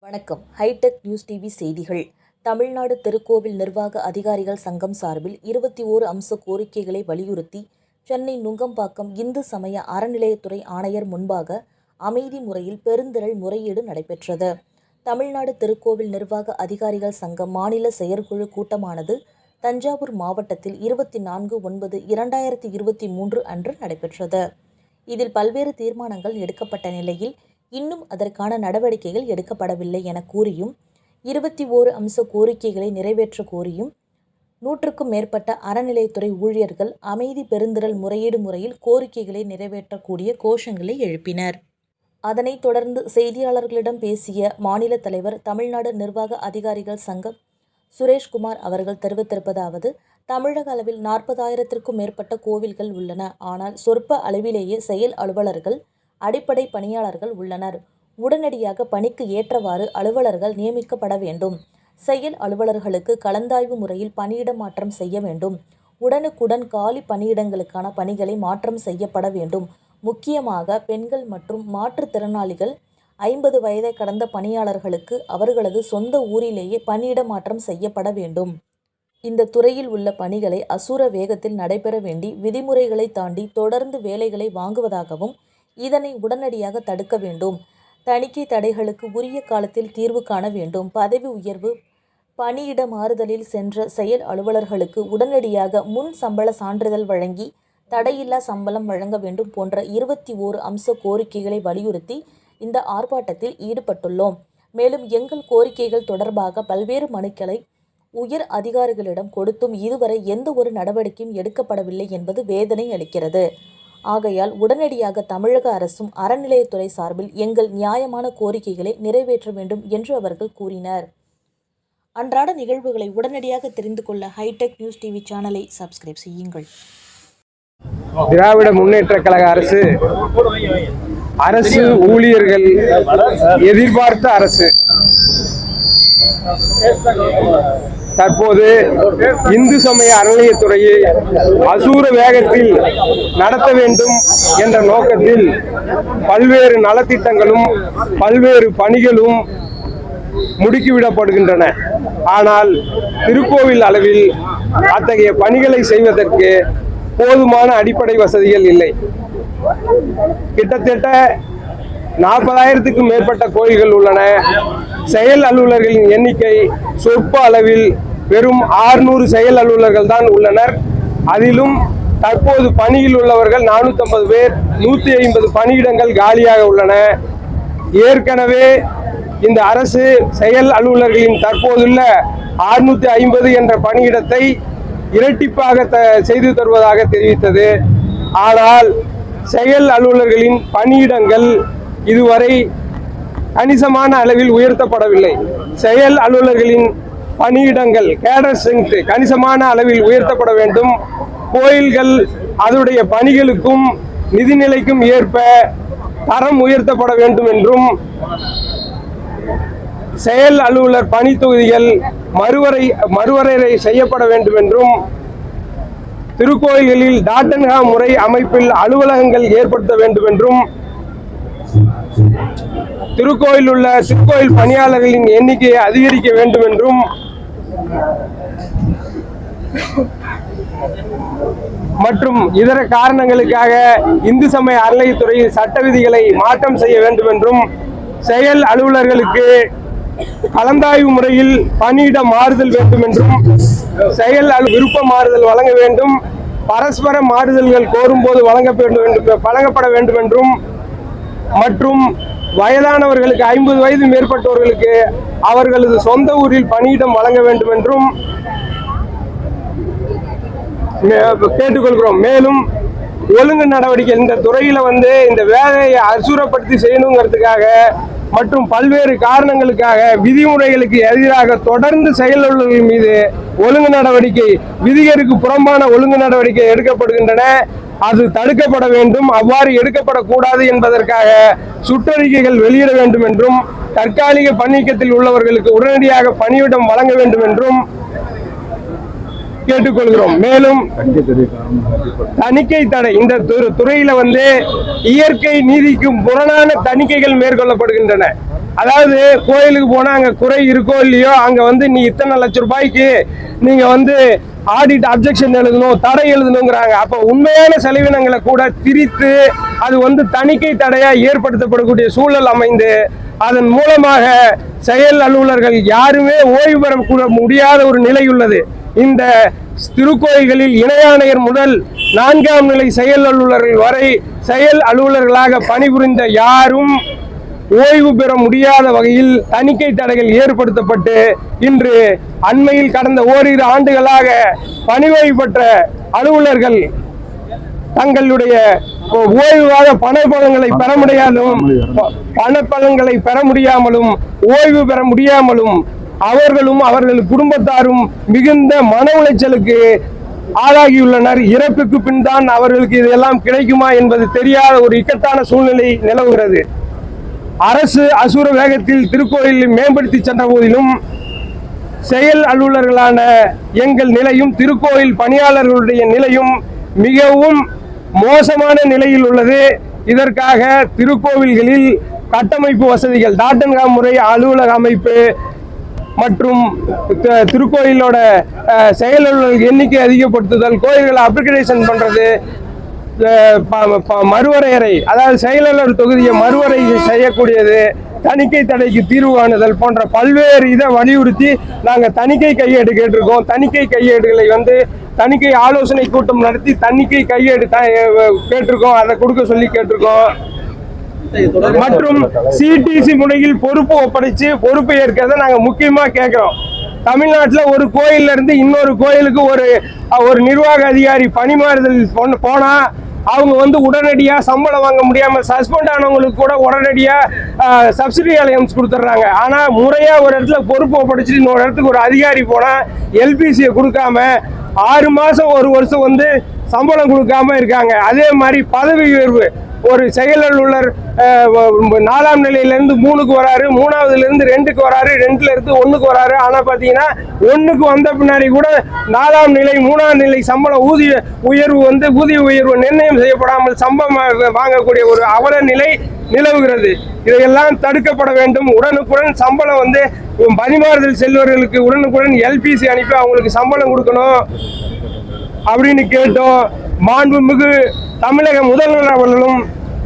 வணக்கம். Hitech news TV செய்திகள். தமிழ்நாடு திருக்கோவில் நிர்வாக அதிகாரிகள் சங்கம் சார்பில் இருபத்தி ஓரு அம்ச கோரிக்கைகளை வலியுறுத்தி சென்னை நுங்கம்பாக்கம் இந்து சமய அறநிலையத்துறை ஆணையர் முன்பாக அமைதி முறையில் பெருந்திரள் முறையீடு நடைபெற்றது. தமிழ்நாடு திருக்கோவில் நிர்வாக அதிகாரிகள் சங்கம் மாநில செயற்குழு கூட்டமானது தஞ்சாவூர் மாவட்டத்தில் இருபத்தி நான்கு ஒன்பது இரண்டாயிரத்தி இருபத்தி மூன்று அன்று நடைபெற்றது. இதில் பல்வேறு தீர்மானங்கள் எடுக்கப்பட்ட நிலையில் இன்னும் அதற்கான நடவடிக்கைகள் எடுக்கப்படவில்லை என கூறியும் இருபத்தி ஓரு அம்ச கோரிக்கைகளை நிறைவேற்ற கோரியும் நூற்றுக்கும் மேற்பட்ட அறநிலையத்துறை ஊழியர்கள் அமைதி பெருந்திரள் முறையீடு முறையில் கோரிக்கைகளை நிறைவேற்றக்கூடிய கோஷங்களை எழுப்பினர். அதனைத் தொடர்ந்து செய்தியாளர்களிடம் பேசிய மாநில தலைவர் தமிழ்நாடு நிர்வாக அதிகாரிகள் சங்கம் சுரேஷ்குமார் அவர்கள் தெரிவித்திருப்பதாவது தமிழக அளவில் நாற்பதாயிரத்திற்கும் மேற்பட்ட கோவில்கள் உள்ளன. ஆனால் சொற்ப அளவிலேயே செயல் அலுவலர்கள் அடிப்படை பணியாளர்கள் உள்ளனர். உடனடியாக பணிக்கு ஏற்றவாறு அலுவலர்கள் நியமிக்கப்பட வேண்டும். செயல் அலுவலர்களுக்கு கலந்தாய்வு முறையில் பணியிட மாற்றம் செய்ய வேண்டும். உடனுக்குடன் காலி பணியிடங்களுக்கான பணிகளை மாற்றம் செய்யப்பட வேண்டும். முக்கியமாக பெண்கள் மற்றும் மாற்றுத்திறனாளிகள் ஐம்பது வயதை கடந்த பணியாளர்களுக்கு அவர்களது சொந்த ஊரிலேயே பணியிட மாற்றம் செய்யப்பட வேண்டும். இந்த துறையில் உள்ள பணிகளை அசுர வேகத்தில் நடைபெற வேண்டி விதிமுறைகளை தாண்டி தொடர்ந்து வேலைகளை வாங்குவதாகவும் இதனை உடனடியாக தடுக்க வேண்டும். தணிக்கை தடைகளுக்கு உரிய காலத்தில் தீர்வு காண வேண்டும். பதவி உயர்வு பணியிட மாறுதலில் சென்ற செயல் அலுவலர்களுக்கு உடனடியாக முன் சம்பள சான்றிதழ் வழங்கி தடையில்லா சம்பளம் வழங்க வேண்டும் போன்ற இருபத்தி ஓரு அம்ச கோரிக்கைகளை வலியுறுத்தி இந்த ஆர்ப்பாட்டத்தில் ஈடுபட்டுள்ளோம். மேலும் எங்கள் கோரிக்கைகள் தொடர்பாக பல்வேறு மனுக்களை உயர் அதிகாரிகளிடம் கொடுத்தும் இதுவரை எந்த ஒரு நடவடிக்கையும் எடுக்கப்படவில்லை என்பது வேதனை அளிக்கிறது. ஆகையால் உடனடியாக தமிழக அரசும் அறநிலையத்துறை சார்பில் எங்கள் நியாயமான கோரிக்கைகளை நிறைவேற்ற வேண்டும் என்று அவர்கள் கூறினர். அன்றாட நிகழ்வுகளை உடனடியாக தெரிந்து கொள்ள ஹைடெக் நியூஸ் டிவி சேனலை சப்ஸ்கிரைப் செய்யுங்கள். திராவிட முன்னேற்ற கழக அரசு அரசு ஊழியர்கள் எதிர்பார்த்த அரசு. தற்போது இந்து சமய அறநிலையத்துறையை அசூர வேகத்தில் நடத்த வேண்டும் என்ற நோக்கத்தில் பல்வேறு நலத்திட்டங்களும் பல்வேறு பணிகளும் முடுக்கிவிடப்படுகின்றன. ஆனால் திருக்கோவில் அளவில் அத்தகைய பணிகளை செய்வதற்கு போதுமான அடிப்படை வசதிகள் இல்லை. கிட்டத்தட்ட நாற்பதாயிரத்துக்கும் மேற்பட்ட கோயில்கள் உள்ளன. செயல் அலுவலர்களின் எண்ணிக்கை சொற்ப அளவில் வெறும் ஆறுநூறு செயல் அலுவலர்கள் தான் உள்ளனர். அதிலும் தற்போது பணியில் உள்ளவர்கள் நானூற்றம்பது பேர் நூற்றி ஐம்பது பணியிடங்கள் காலியாக உள்ளன. ஏற்கனவே இந்த அரசு செயல் அலுவலர்களின் தற்போதுள்ள அறுநூத்தி ஐம்பது என்ற பணியிடத்தை இரட்டிப்பாக த செய்து தருவதாக தெரிவித்தது. ஆனால் செயல் அலுவலர்களின் பணியிடங்கள் இதுவரை கணிசமான அளவில் உயர்த்தப்படவில்லை. செயல் அலுவலர்களின் பணியிடங்கள் கேடர் ஸ்ட்ரென்த் கணிசமான அளவில் உயர்த்தப்பட வேண்டும். கோயில்கள் அதனுடைய பணிகளுக்கும் நிதிநிலைக்கும் ஏற்ப தரம் உயர்த்தப்பட வேண்டும் என்றும் செயல் அலுவலர் பணி தொகுதிகள் மறுவரை மறுவரையறை செய்யப்பட வேண்டும் என்றும் திருக்கோயில்களில் டாட்டன்ஹா முறை அமைப்பில் அலுவலகங்கள் ஏற்படுத்த வேண்டும் என்றும் திருக்கோயில் உள்ள திருக்கோயில் பணியாளர்களின் எண்ணிக்கையை அதிகரிக்க வேண்டும் என்றும் மற்றும் இதர காரணங்களுக்காக இந்து சமய அறநிலையத்துறையில் சட்ட விதிகளை மாற்றம் செய்ய வேண்டும் என்றும் செயல் அலுவலர்களுக்கு கலந்தாய்வு முறையில் பணியிட மாறுதல் வேண்டும் என்றும் செயல் விருப்ப மாறுதல் வழங்க வேண்டும் பரஸ்பர மாறுதல்கள் கோரும்போது வழங்க வேண்டும் வழங்கப்பட வேண்டும் என்றும் மற்றும் வயதானவர்களுக்கு ஐம்பது வயது மேற்பட்டவர்களுக்கு அவர்களது சொந்த ஊரில் பணியிடம் வழங்க வேண்டும் என்றும் கேட்டுக்கொள்கிறோம். மேலும் ஒழுங்கு நடவடிக்கை இந்த துறையில வந்து இந்த வேலையை அசுரப்படுத்தி செய்யணுங்கிறதுக்காக மற்றும் பல்வேறு காரணங்களுக்காக விதிமுறைகளுக்கு எதிராக தொடர்ந்து செயலுள்ளவர்கள் மீது ஒழுங்கு நடவடிக்கை விதிகளுக்கு புறம்பான ஒழுங்கு நடவடிக்கை எடுக்கப்படுகின்றன. அது தடுக்கப்பட வேண்டும் அவ்வாறு எடுக்கப்படக்கூடாது என்பதற்காக சுற்றறிக்கைகள் வெளியிட வேண்டும் என்றும் தற்காலிக பணிக்கத்தில் உள்ளவர்களுக்கு உடனடியாக பணியிடம் வழங்க வேண்டும் என்றும் கேட்டுக்கொள்கிறோம். மேலும் தணிக்கை தடை இந்த துறையில வந்து இயற்கை நீதிக்கும் புறணான தணிக்கைகள் மேற்கொள்ளப்படுகின்றன. அதாவது கோயிலுக்கு போனால் அங்கே குறை இருக்கோ இல்லையோ அங்கே வந்து நீ இத்தனை லட்சம் ரூபாய்க்கு நீங்கள் வந்து ஆடிட் அப்ஜெக்ஷன் எழுதணும் தடை எழுதணுங்கிறாங்க. அப்போ உண்மையான செலவினங்களை கூட திரித்து அது வந்து தணிக்கை தடையாக ஏற்படுத்தப்படக்கூடிய சூழல் அமைந்து அதன் மூலமாக செயல் அலுவலர்கள் யாருமே ஓய்வு பெற கூட முடியாத ஒரு நிலை உள்ளது. இந்த திருக்கோயில்களில் இணையாணையர் முதல் நான்காம் நிலை செயல் அலுவலர்கள் வரை செயல் அலுவலர்களாக பணிபுரிந்த யாரும் ஓய்வு பெற முடியாத வகையில் தணிக்கை தடைகள் ஏற்படுத்தப்பட்டு இன்று அண்மையில் கடந்த ஓரிரு ஆண்டுகளாக பணிவோய்வு பெற்ற அலுவலர்கள் தங்களுடைய ஓய்வாக பணப்பலன்களை பெற முடியாமலும் பணப்பலங்களை பெற முடியாமலும் ஓய்வு பெற முடியாமலும் அவர்களும் அவர்கள் குடும்பத்தாரும் மிகுந்த மன உளைச்சலுக்கு ஆளாகியுள்ளனர். இறப்புக்கு பின் தான் அவர்களுக்கு இதெல்லாம் கிடைக்குமா என்பது தெரியாத ஒரு இக்கட்டான சூழ்நிலை நிலவுகிறது. அரசு அசுர வேகத்தில் திருக்கோயிலை மேம்படுத்தி சென்ற போதிலும் செயல் அலுவலர்களான எங்கள் நிலையும் திருக்கோயில் பணியாளர்களுடைய நிலையும் மிகவும் மோசமான நிலையில் உள்ளது. இதற்காக திருக்கோவில்களில் கட்டமைப்பு வசதிகள் டாட்டன்காம் முறை அலுவலக அமைப்பு மற்றும் த- திருக்கோயிலோட அஹ், எண்ணிக்கை அதிகப்படுத்துதல் கோயில்களை அப்ளிகேஷன் பண்ணுறது மறுவரையறை அதாவது செயலாளர் தொகுதியை மறுவரை செய்யக்கூடியது தணிக்கை தடைக்கு தீர்வு காணுதல் போன்ற பல்வேறு இதை வலியுறுத்தி நாங்கள் தணிக்கை கையேடு கேட்டிருக்கோம். தணிக்கை கையேடுகளை வந்து தணிக்கை ஆலோசனை கூட்டம் நடத்தி தணிக்கை கையேடு த- கேட்டிருக்கோம். அதை கொடுக்க சொல்லி கேட்டிருக்கோம். மற்றும் சிடிசி முறையில் பொறுப்பு ஒப்படைச்சு பொறுப்பு ஏற்கிறத நாங்கள் முக்கியமாக கேட்குறோம். தமிழ்நாட்டில் ஒரு கோயில்ல இருந்து இன்னொரு கோயிலுக்கு ஒரு ஒரு நிர்வாக அதிகாரி பணிமாறுதல் போனால் அவங்க வந்து உடனடியாக சம்பளம் வாங்க முடியாமல் சஸ்பெண்ட் ஆனவங்களுக்கு கூட உடனடியாக சப்சிடி அலையன்ஸ் கொடுத்துட்றாங்க. ஆனால் முறையாக ஒரு இடத்துல பொறுப்பு படிச்சுட்டு இன்னொரு இடத்துக்கு ஒரு அதிகாரி போனால் எல்பிசியை கொடுக்காம ஆறு மாதம் ஒரு வருஷம் வந்து சம்பளம் கொடுக்காம இருக்காங்க. அதே மாதிரி பதவி உயர்வு. ஒரு செயலாளர் நாலாம் நிலையிலேருந்து மூணுக்கு வராரு மூணாவதுலேருந்து ரெண்டுக்கு வராரு ரெண்டுலேருந்து இருந்து வராரு. ஆனால் பார்த்தீங்கன்னா ஒன்றுக்கு வந்த பின்னாடி கூட நாலாம் நிலை மூணாம் நிலை சம்பளம் ஊதிய உயர்வு வந்து ஊதிய உயர்வு நிர்ணயம் செய்யப்படாமல் சம்பளம் வாங்கக்கூடிய ஒரு அவல நிலை நிலவுகிறது. இதையெல்லாம் தடுக்கப்பட வேண்டும். உடனுக்குடன் சம்பளம் வந்து பரிமாறுதல் செல்வர்களுக்கு உடனுக்குடன் எல்பிசி அனுப்பி அவங்களுக்கு சம்பளம் கொடுக்கணும் அப்படின்னு கேட்டோம். மாண்புமிகு தமிழக முதல்வர் அவர்களும்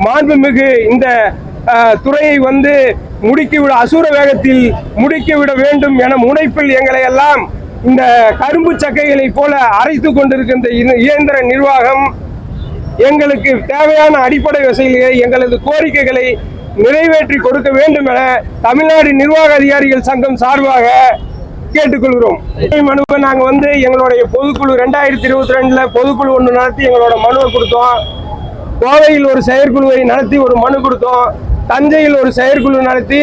மாண்புமிகு இந்த துறையை வந்து முடுக்கிவிட அசுர வேகத்தில் முடுக்கிவிட வேண்டும் என முனைப்பில் எங்களை எல்லாம் இந்த கரும்பு சக்கைகளைப் போல அரைத்து கொண்டிருக்கின்ற இயந்திர நிர்வாகம் எங்களுக்கு தேவையான அடிப்படை வசதிகளை எங்களது கோரிக்கைகளை நிறைவேற்றி கொடுக்க வேண்டும் என தமிழ்நாடு நிர்வாக அதிகாரிகள் சங்கம் சார்பாக கேட்டுக்கொள்கிறோம். மனுவை நாங்கள் வந்து எங்களுடைய பொதுக்குழு ரெண்டாயிரத்தி இருபத்தி ரெண்டுல பொதுக்குழு ஒன்று நடத்தி எங்களோட மனுவை கொடுத்தோம். கோவையில் ஒரு செயற்குழுவை நடத்தி ஒரு மனு கொடுத்தோம். தஞ்சையில் ஒரு செயற்குழு நடத்தி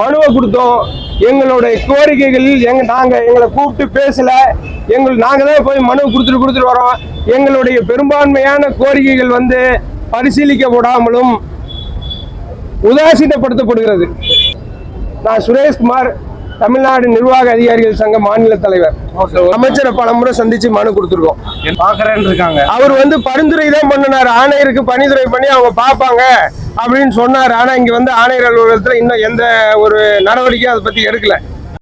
மனுவை கொடுத்தோம். எங்களுடைய கோரிக்கைகளில் எங்க நாங்க எங்களை கூப்பிட்டு பேசல. எங்கள் நாங்க தான் போய் மனு கொடுத்துட்டு கொடுத்துட்டு வரோம். எங்களுடைய பெரும்பான்மையான கோரிக்கைகள் வந்து பரிசீலிக்கப்படாமலும் உதாசீனப்படுத்தப்படுகிறது. நான் சுரேஷ்குமார் தமிழ்நாடு நிர்வாக அதிகாரிகள் சங்க மாநில தலைவர். அமைச்சரை பலமுறை சந்திச்சு மனு கொடுத்துருக்கோம். பாக்குறேன்னு இருக்காங்க. அவர் வந்து பரிந்துரை தான் பண்ணினார். ஆணையருக்கு பணித்துறை பண்ணி அவங்க பார்ப்பாங்க அப்படின்னு சொன்னார். ஆனா இங்க வந்து ஆணையர் அலுவலகத்துல இன்னும் எந்த ஒரு நடவடிக்கையும் அதை பத்தி எடுக்கல.